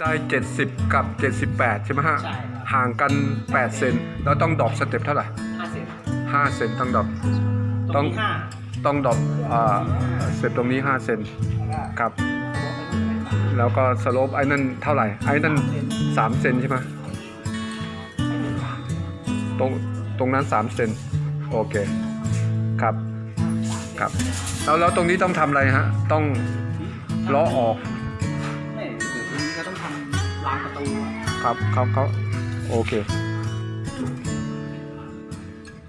ได้ 70 กับ 78 ใช่ไหมฮะ ใช่ครับ ห่างกัน 8 เซนแล้วต้องดรอปสเต็ปเท่าไหร่ ห้าเซน5 เซนต้องดรอปตรงนี้ห้าต้องดรอปอ่าสเต็ปตรงนี้ 5 เซนครับ แล้วก็สโลปไอ้นั่นเท่าไหร่ ไอ้นั่น 3 เซนใช่ไหมตรงตรงนั้น 3 เซนโอเค ครับ ครับ แล้วแล้วตรงนี้ต้องทำอะไรฮะ ต้องล้อออก รางประตูอะครับเขาเขาโอเค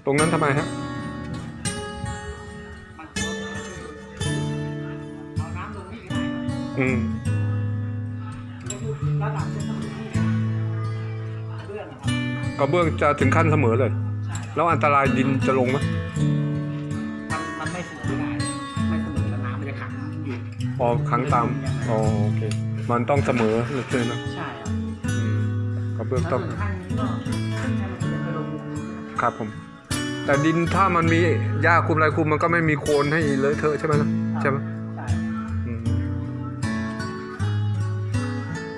ตรงนั้นทำไมฮะมันเอาน้ำลงนี่ก็ได้ครับอืมก็คือระดับจะต้องที่เรื่องนะครับกระเบื้องจะถึงขั้นเสมอเลย ใช่ครับแล้วอันตรายดินจะลงไหมมันมันไม่เสมอไม่ได้ ไม่เสมอแล้วน้ำมันจะขังอยู่พอครั้งตามอ๋อโอเค มันต้องเสมอเลยใช่ไหม เบื้องแล้วต้องส่วนข้างนี้ก็ให้มันเป็นกระโหลกครับผม แต่ดินถ้ามันมีหญ้าคุมอะไรคุมมันก็ไม่มีโคลนให้เลอะเทอะใช่ไหมนะใช่ไหมใช่อืม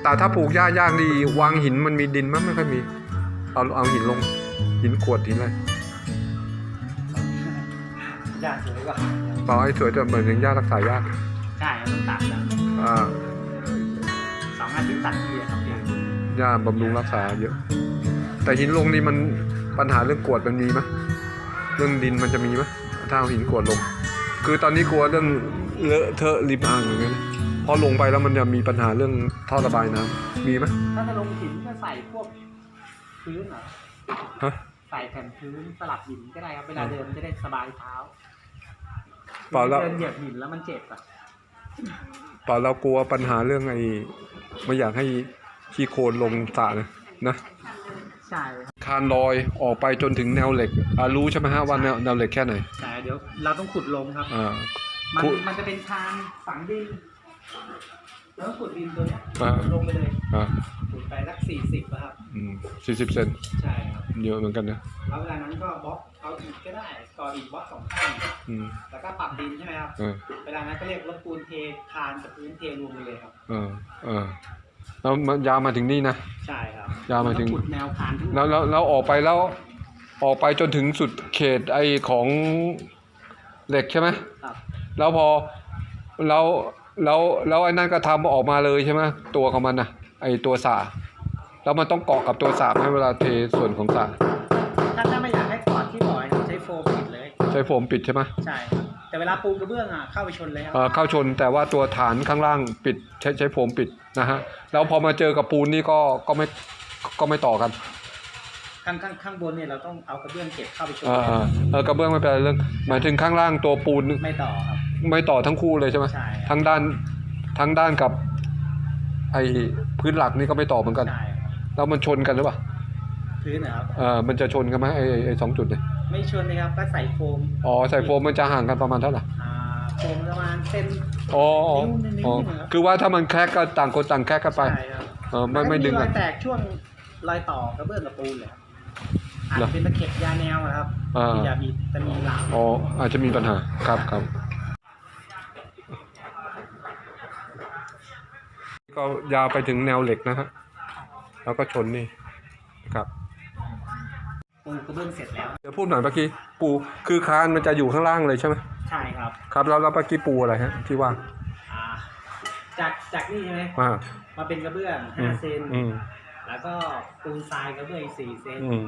แต่ถ้าปลูกหญ้ายากดีวางหินมันมีดินมั้ยไม่ค่อยมี เอาเอาหินลง หินกรวดหินอะไรยาสวยกว่าเปล่าให้สวยแต่เหมือนถึงหญ้ารักษายากใช่ครับต้องตัดนะอ่าสองอาทิตย์ตัดทีอะครับเนี่ย หญ้าบำรุงรักษาเยอะ แต่หินลงนี่มันปัญหาเรื่องกรวดมันมีไหมเรื่องดินมันจะมีไหมถ้าเอาหินกรวดลง คือตอนนี้กลัวเรื่องเลอะเทอะริมอ่างอย่างเงี้ยนะพอลงไปแล้วมันจะมีปัญหาเรื่องท่อระบายน้ำมีไหมถ้าจะลงหินก็ใส่พวกพื้นเหรอฮะใส่แผ่นพื้นสลับหินก็ได้ครับเวลาเดินจะได้สบายเท้าเปล่าแล้วเดินเหยียบหินแล้วมันเจ็บอะเปล่าเรากลัวปัญหาเรื่องไอ้ไม่อยากให้ ขี้โคลนลงสระนะนะใช่ครับคานลอยออกไปจนถึงแนวเหล็กอ่ารู้ใช่ไหมฮะว่าแนวแนวเหล็กแค่ไหนใช่เดี๋ยวเราต้องขุดลงครับอ่า มันขุด มันจะเป็นทางฝังดินแล้วขุดดินตัวเนี้ยอ่าลงไปเลยอ่าขุดไปสักสี่สิบครับอืมสี่สิบเซนใช่ครับเยอะเหมือนกันนะแล้วเวลานั้นก็บล็อกเอาอีกก็ได้ก่ออีกบล็อกสองข้างอืมแล้วก็ปรับดินใช่ไหมครับ เออเวลานั้นก็เรียกรถปูนเทคานกับพื้นเทรวมไปเลยครับ เออเออ แล้วมันยาวมาถึงนี่นะ ใช่ครับยาวมาถึงแล้ขุดแนวคานทั้งหมดแล้วแล้วแล้วออกไปแล้วออกไปจนถึงสุดเขตไอของเหล็กใช่ไหมครับแล้วพอแล้วแล้วแล้วไอ้นั่นก็ทำออกมาเลยใช่ไหมตัวของมันนะไอตัวสาแล้วมันต้องเกาะกับตัวสาให้เวลาเทส่วนของสาถ้าถ้าไม่อยากให้กอดที่บ่อยใช้โฟมปิดเลย ใช้โฟมปิดใช่ไหมใช่ครับ แต่เวลาปูกระเบื้องอะเข้าไปชนเลยครัเอ่อเข้าชนแต่ว่าตัวฐานข้างล่างปิดใช้ใช้โฟมปิดนะฮะแล้วพอมาเจอกับปูนนี่ก็ก็ไม่ก็ไม่ต่อกันข้างข้างข้างบนเนี่ยเราต้องเอากระเบื้องเก็บเข้าไปชนเออเออเออกระเบื้องไม่เป็นไรเรื่องหมายถึงข้างล่างตัวปูนไม่ต่อครับไม่ต่อทั้งคู่เลยใช่ไหมใช่ครับทั้งด้านทั้งด้านกับไอพื้นหลักนี่ก็ไม่ต่อเหมือนกัน ใช่ครับแล้วมันชนกันหรือเปล่าพื้นนะครับเออมันจะชนกันไหมไอไอ้ไอสองจุดเนี่ย ไม่ชนเลยครับก็ใส่โฟมอ๋อใส่โฟมมันจะห่างกันประมาณเท่าไหร่อ่าโฟมประมาณเซนอ๋ออ๋อนิ้วนิ้วอ๋อนิ้วครับคือว่าถ้ามันแคกก็ต่างคนต่างแคกกันไปใช่ครับเออไม่ไม่ดึงรกัอน ยแตกช่วงรอยต่อกระเบื้องกับปูนเลยครับอาจเหรอจะเป็นตะเข็บยาแนวอะครับอ่า ที่จะมีจะมีหลามอ๋ออาจจะมีปัญหาครับครับก็ยาวไปถึงแนวเหล็กนะฮะแล้วก็ชนนี่ครับ ปูกระเบื้องเสร็จแล้ว เดี๋ยวพูดหน่อยเมื่อกี้ปูคือคานมันจะอยู่ข้างล่างเลยใช่ไหมใช่ครับครับแล้วแล้วเมื่อกี้ปูอะไรฮะที่ว่างอ่า จากจากนี่ใช่ไหมอ่ามาเป็นกระเบื้องอืม5เซนอืมแล้วก็ปูนทรายกระเบื้องอีก4เซนอืม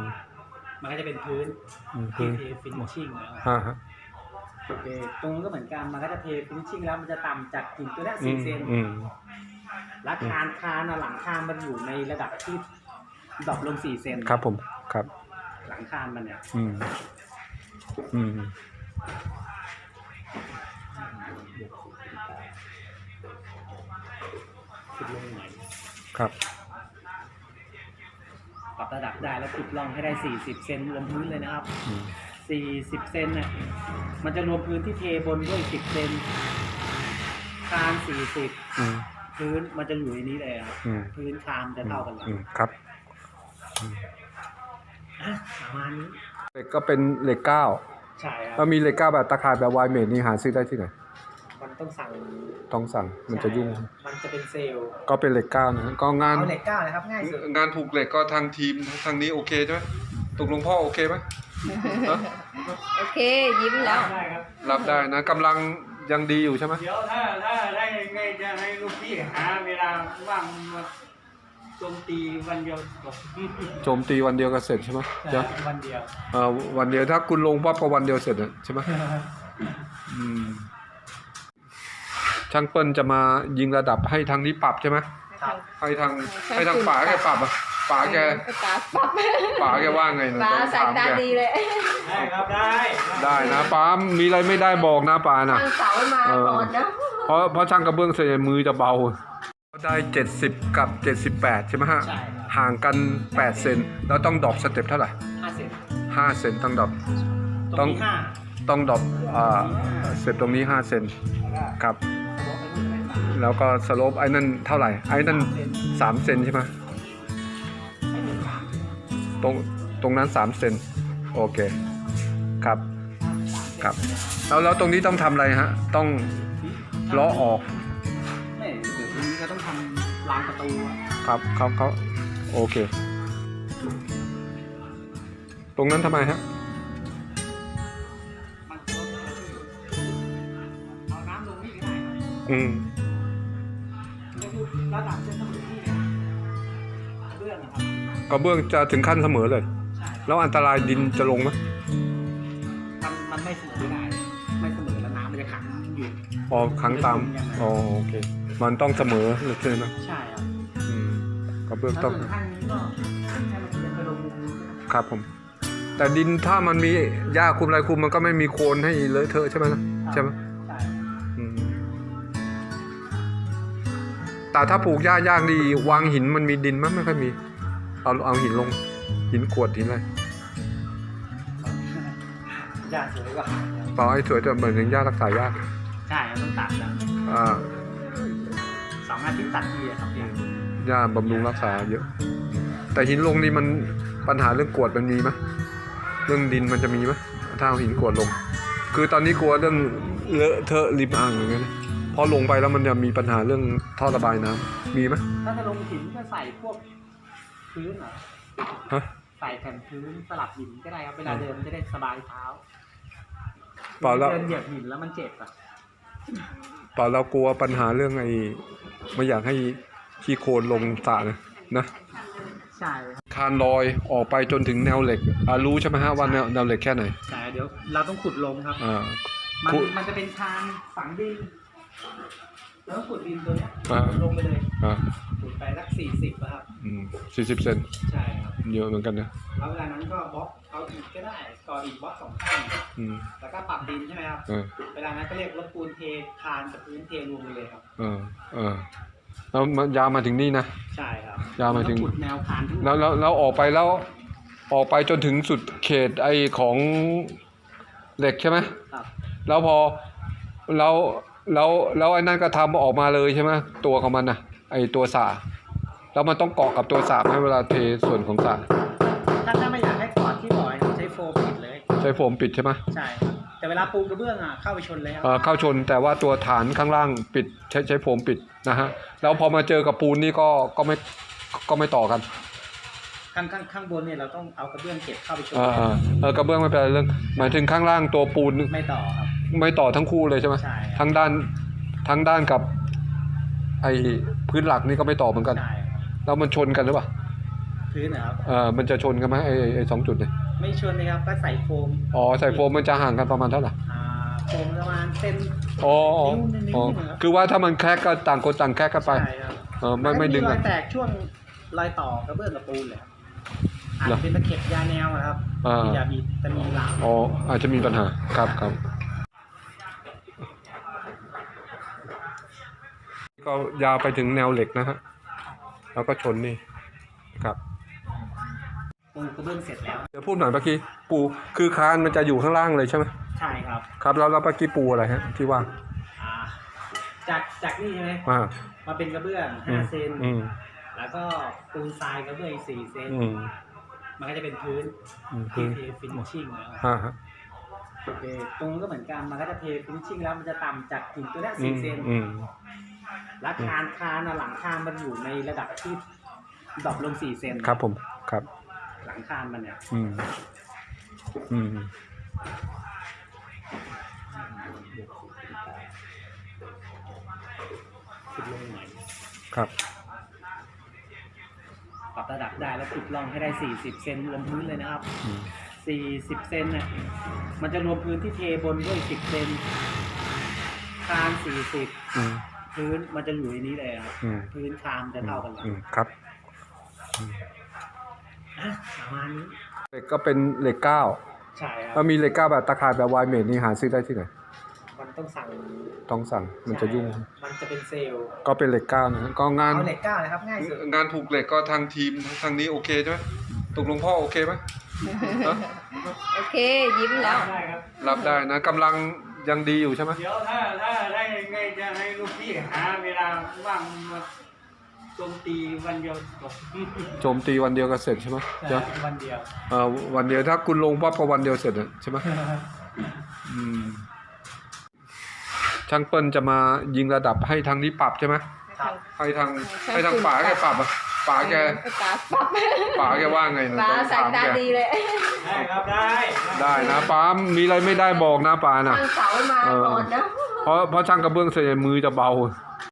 มันก็จะเป็นพื้นอืมที่คือเทฟินิชชิ่งแล้วฮะฮะโอเคตรงนู้นก็เหมือนกันมันก็จะเทฟินิชชิ่งแล้วมันจะต่ำจากหินตัวเนี้ยอืม4เซน อืม แล้วคานคานอะหลังคานมันอยู่ในระดับที่ดรอปลง4เซนครับผมครับหลั งคานมันเนี่ย อืม อืม ขุดลงหน่อยครับ ปรับระดับได้แล้วขุดร่องให้ได้ 40 เซนรวมพื้นเลยนะครับ อืม 40 เซนเนี่ยมันจะรวมพื้นที่เทบนด้วย 10 เซนคาน 40 อืม พื้นมันจะอยู่ในนี้เลยครับ อืม พื้นคานจะเท่ากันเลย อืม ครับอ่ะประมาณนี้เหล็กก็เป็นเหล็กเก้าใช่คแล้รัวบมีเหล็กเก้าแบบตะข่ายแบบวายเมดนี่หาซื้อได้ที่ไหน มันต้องสั่งต้องสั่งมันจะยุ่ง ใช่มันจะเป็นเซลล์ก็เป็นเหล็กเก้านะก็งาน เอาเหล็กเก้าเลยครับง่ายสุดงานผูกเหล็กก็ทางทีมทางนี้โอเคใช่ไหมตกลงพ่อโอเคไหมฮะโอเค ยิ้มแล้ว ได้ครับ รับได้นะกำลังยังดีอยู่ใช่ไหม เดี๋ยวถ้าถ้าได้ไงจะให้ลูกพี่หาเวลาว่างมา โจมตีวันเดียวจบโจมตีวันเดียวก็เสร็จใช่ไหมใช่เดี๋ยววันเดียวเอ่อวันเดียวถ้าคุณลงปั๊บก็วันเดียวเสร็จอะใช่ไหมอืมช่างเปิ้ลจะมายิงระดับให้ทางนี้ปรับใช่ไหมครับให้ทางให้ทางป๋าแกปรับอะป๋าแกตาปับป๋าแกว่าไงนะตาต้องสายถามตาแกดีเลย ได้ครับได้ได้นะป๋ามีอะไรไม่ได้บอกนะป๋านะทางเสามาเออก่อนนะเพราะเพราะช่างกระเบื้องส่วนใหญ่มือจะเบา ได้ 70 กับ 78 ใช่ไหมฮะ ใช่ครับ ห่างกัน 8 เซน แล้วต้องดรอปสเต็ปเท่าไหร่ ห้าเซน5 เซนต้องดรอปตรงนี้ห้าต้องดรอปอ่าเสร็จตรงนี้ 5 เซนแล้วก็ครับลบไปนู่นได้สามแล้วก็สโลปไอ้นั่นเท่าไหร่ ไอ้นั่นสามเซน3 เซนใช่ไหมตรงตรงนั้น 3 เซน โอเค ครับ ครับ แล้วแล้วตรงนี้ต้องทำอะไรฮะ ต้องล้อออกำรางประตูอะครับเขาเขาโอเค ตรงนั้นทำไมฮะ มันก็เอาน้ำลงนี่ก็ได้ครับอืม ก็คือระดับเส้นต้องอยู่ที่เนี่ยเรื่องนะครับ กระเบื้องจะถึงขั้นเสมอเลย ใช่ครับแล้วอันตรายดินจะลงไหมมันมันไม่เสมอไม่ได้ ไม่เสมอแล้วน้ำมันจะขังอยู่ อ๋อครั้งตาม อ๋อโอเค มันต้องเสมอใช่ไหมใช่ครับอืมกระเบื้องแล้วต้อง ส่วนข้างนี้ก็ให้มันเอียงไปลงมุมนู้นนะครับครับผม แต่ดินถ้ามันมีหญ้าคลุมอะไรคลุมมันก็ไม่มีโคลนให้เลอะเทอะใช่ไหมล่ะใช่ไหมใช่อืมแต่ถ้าปลูกหญ้ายากดี วางหินมันมีดินมั้ยไม่ค่อยมี เอาเอาหินลง หินกรวดหินอะไรยากสวยกว่าเปล่าไอ้สวยแต่เหมือนถึงหญ้ารักษายากใช่ครับต้องตัดนะอ่า สองอาทิตย์ตัดทีอะครับเนี่ยหญ้าบำรุงรักษาเยอะ แต่หินลงนี่มันปัญหาเรื่องกรวดมันมีไหมเรื่องดินมันจะมีไหมถ้าเอาหินกรวดลง คือตอนนี้กลัวเรื่องเลอะเทอะริมอ่างอย่างเงี้ยนะพอลงไปแล้วมันจะมีปัญหาเรื่องท่อระบายน้ำมีไหมถ้าจะลงหินก็ใส่พวกพื้นเหรอฮะ ใส่แผ่นพื้นสลับหินก็ได้ครับเวลาเดินจะได้สบายเท้าเปล่าแล้ว เดินเหยียบหินแล้วมันเจ็บอะ เปล่าเรากลัวปัญหาเรื่องไอ้ ไม่อยากให้ขี้โคลนลงสระนะนะใช่ครับคานลอยออกไปจนถึงแนวเหล็กอ่ารู้ใช่ไหมฮะว่าแนวแนวเหล็กแค่ไหนแต่เดี๋ยวเราต้องขุดลงครับ อ่า มันขุด มันจะเป็นทางฝังดิน แล้วขุดดินตัวเนี้ยอ่า ลงไปเลยอ่าขุดไปสักสี่สิบครับ อืมสี่สิบเซนใช่ครับ เยอะเหมือนกันนะแล้วเวลานั้นก็บล็อกเอาอีกก็ได้ก่ออีกบล็อกสองข้างอืมแล้วก็ปรับดินใช่ไหมครับ เออเวลานั้นก็เรียกรถปูนเทคานกับพื้นเทรวมไปเลยครับ เออเออแล้วมันยาวมาถึงนี่นะ ใช่ครับยาวมาถึง แล้วขุดแนวคานทั้งหมดแล้วแล้วแล้วออกไปแล้ว ออกไปจนถึงสุดเขตไอของเหล็กใช่ไหม ครับ แล้วพอแล้ว แล้วแล้วไอ้นั่นก็ทำออกมาเลยใช่ไหมตัวของมันนะไอตัวสาแล้วมันต้องเกาะกับตัวสาให้เวลาเทส่วนของสาถ้าถ้าไม่อยากให้กอดที่บ่อยครับใช้โฟมปิดเลย ใช้โฟมปิดใช่ไหมใช่ครับแต่เวลาปูกระเบื้องอะเข้าไปชนเลยครับเอ่อเข้าชนแต่ว่าตัวฐานข้างล่างปิดใช้ใช้โฟมปิดนะฮะแล้วพอมาเจอกับปูนนี่ก็ก็ไม่ก็ไม่ต่อกันข้างข้างข้างบนเนี่ยเราต้องเอากระเบื้องเก็บเข้าไปชนเออเออเออกระเบื้องไม่เป็นไรเรื่องหมายถึงข้างล่างตัวปูนไม่ต่อครับ ไม่ต่อทั้งคู่เลยใช่ไหมใช่ครับทั้งด้านทั้งด้านกับไอพื้นหลักนี่ก็ไม่ต่อเหมือนกัน ใช่ครับแล้วมันชนกันหรือเปล่าพื้นนะครับ เออมันจะชนกันไหมไอไอ้ไอสองจุดเนี่ยไม่ชนเลยครับก็ใส่โฟมอ๋อใส่โฟมมันจะห่างกันประมาณเท่าไหร่อ่าโฟมประมาณเซนอ๋ออ๋อนิ้วนิ้วอ๋อนิ้วครับคือว่าถ้ามันแคกก็ต่างคนต่างแคกกันไปใช่ครับเออไม่ไม่ดึงรกัอน ยแตกช่วงรอยต่อกระเบื้องกับปูนเลยครับอาจเหรอ จะเป็นตะเข็บยาแนวอะครับอ่าที่ยาบีจะมีหลามอ๋ออาจจะมีปัญหาครับครับ ก็ยาวไปถึงแนวเหล็กนะฮะแล้วก็ชนนี่ครับปูกระเบื้องเสร็จแล้ว เดี๋ยวพูดหน่อยเมื่อกี้ปูคือคานมันจะอยู่ข้างล่างเลยใช่ไหมใช่ครับ ครับแล้วแล้วเมื่อกี้ปูอะไรฮะที่ว่าอ่า จากจากนี่ใช่ไหมอ่ามาเป็นกระเบื้องอืม5เซนอืมแล้วก็ปูนทรายกระเบื้องอีก4เซนอืม มันก็จะเป็นพื้นอืมที่คือเทฟินิชชิ่งแล้วอ่าฮะเทตรงนู้นก็เหมือนกันมันก็จะเทฟินิชชิ่งแล้วมันจะต่ำจากหินตัวเนี้ยอืสี่มเซนอืม แล้วคานคานอะหลังคานมันอยู่ในระดับที่ดรอปลงสี่เซนครับผมครับ หลังคานมันเนี่ยอืมอืมขุดลงหน่อยครับปรับระดับได้แล้วขุดล่องให้ได้40เซนรวมพื้นเลยนะครับอืม40เซนเนี่ยมันจะรวมพื้นที่เทบนด้วย10เซนคาน40อืม พื้นมันจะอยู่ในนี้เลยครับอืมพื้นคานจะเท่ากันเลยอืมครับอะประมาณนี้เหล็กก็เป็นเหล็กเก้าใช่ครัถ้าบมีเหล็กเก้าแบบตะข่ายแบบวายเมดนี่หาซื้อได้ที่ไหนมันต้องสั่งต้องสั่งมันจะยุ่ง ใช่มันจะเป็นเซลล์ก็เป็นเหล็กเก้านะก็งาน เอาเหล็กก้าวนะครับง่ายสุดงานผูกเหล็กก็ทางทีมทางนี้โอเคใช่ไหมตกลงพ่อโอเคไหมฮะโอเค ยิ้มแล้ว ได้ครับรับได้นะกำลัง ยังดีอยู่ใช่ไหมเดี๋ยวถ้าถ้าได้ไงจะให้ลูกพี่หาเวลาว่างมาโจมตีวันเดียวจบโจมตีวันเดียวก็เสร็จใช่ไหมเดี๋ยววันเดียวเอ่อวันเดียวถ้าคุณลงปั๊บก็วันเดียวเสร็จอะใช่ไหมอืมช่างเปิ้ลจะมายิงระดับให้ทางนี้ปรับใช่ไหมครับให้ทางให้ทางป๋าแกปรับอะ ป๋าแกตาปั๊บป๋าแกว่าไงนะตาต้องสายถามตาแกดีเลย ได้ครับได้ได้นะป๋ามีอะไรไม่ได้บอกนะป๋านะทางเสามาก่อนนะเพราะเพราะช่างกระเบื้องส่วนใหญ่มือจะเบาค